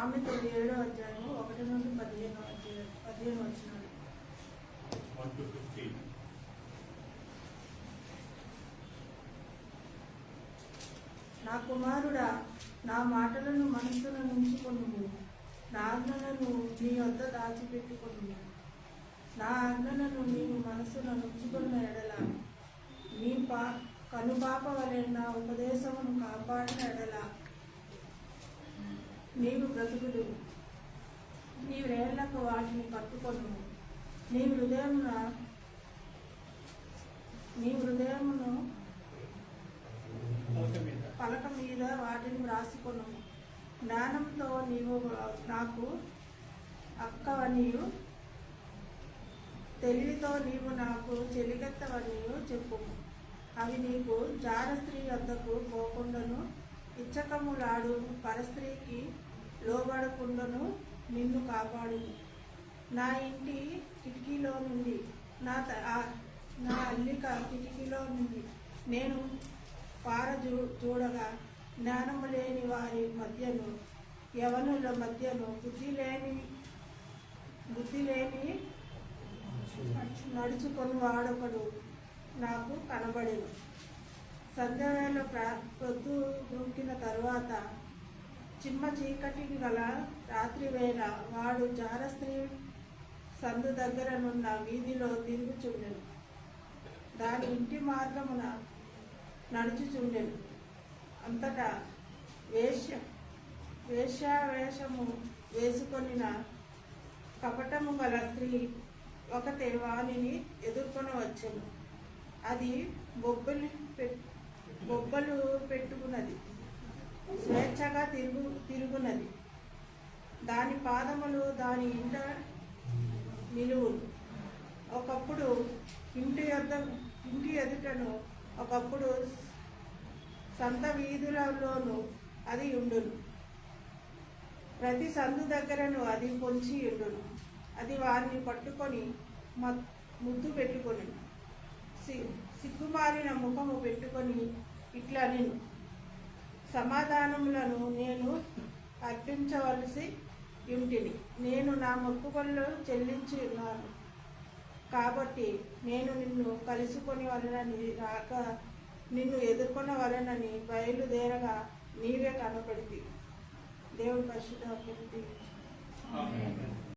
సామెతలు ఏడో అధ్యాయం ఒకటి నుండి పదిహేను అధ్యాయం పదిహేను వచ్చినాడు నా కుమారుడా నా మాటలను మనస్సున నుంచుకొనుము నా ఆజ్ఞలను నీ వద్ద దాచిపెట్టుకొనుము. నా ఆజ్ఞలను నీవు మనస్సున నుంచుకున్న ఎడల నీ పా కనుపాప వలె నా ఉపదేశమును కాపాడిన నీవు బ్రతుకుడు నీ వేళ్ళకు వాటిని పట్టుకొను నీ హృదయమున నీ హృదయమును పలక మీద పలక మీద వాటిని వ్రాసుకొను జ్ఞానంతో నీవు నాకు అక్కవనియు తెలివితో నీవు నాకు చెలిగెత్తవనియు చెప్పు అవి నీకు జార స్త్రీ వద్దకు పోకుండాను ఇచ్చకములాడు పరస్త్రీకి లోబడకుండాను నిన్ను కాపాడు. నా ఇంటి కిటికీలో నుండి నా త- నా అల్లిక కిటికీలో నుండి నేను పార చూ చూడగా జ్ఞానము లేని వారి మధ్యను యవనుల మధ్యను బుద్ధి లేని బుద్ధి లేని నడుచుకొని వాడొకడు నాకు కనబడేది సంధ్యావేళ ప్రా పొద్దు దూకిన తర్వాత చిమ్మ చీకటికి గల రాత్రి వేళ వాడు జారస్త్రీ సందు దగ్గరనున్న వీధిలో తిరుగుచుండెను దాని ఇంటి మార్గమున నడుచుచుండెను అంతటా వేశ్య వేషావేషము వేసుకొనిన కపటము గల స్త్రీ ఒకతే వాణిని ఎదుర్కొని వచ్చాను. అది బొబ్బలు బొబ్బలు పెట్టుకున్నది. స్వేచ్ఛగా తిరుగు తిరుగునది. దాని పాదములు దాని ఇంట నిలువు. ఒకప్పుడు ఇంటి ఎద్ద ఇంటి ఎదుటను ఒకప్పుడు సంత వీధులలోనూ అది ఉండును. ప్రతి సందు దగ్గరను అది పొంచి ఉండును. అది వారిని పట్టుకొని మ- ముద్దు పెట్టుకొని. సిగ్గుమారిన ముఖము పెట్టుకొని ఇట్లా నేను సమాధానములను నేను అర్పించవలసి ఇంటిని నేను నా మొక్కుబళ్ళు చెల్లించి ఉన్నాను కాబట్టి నేను నిన్ను కలుసుకొని వలనని రాక నిన్ను ఎదుర్కొన్న వలనని బయలుదేరగా నీవే కనపడింది దేవుడు పరిశుద్ధ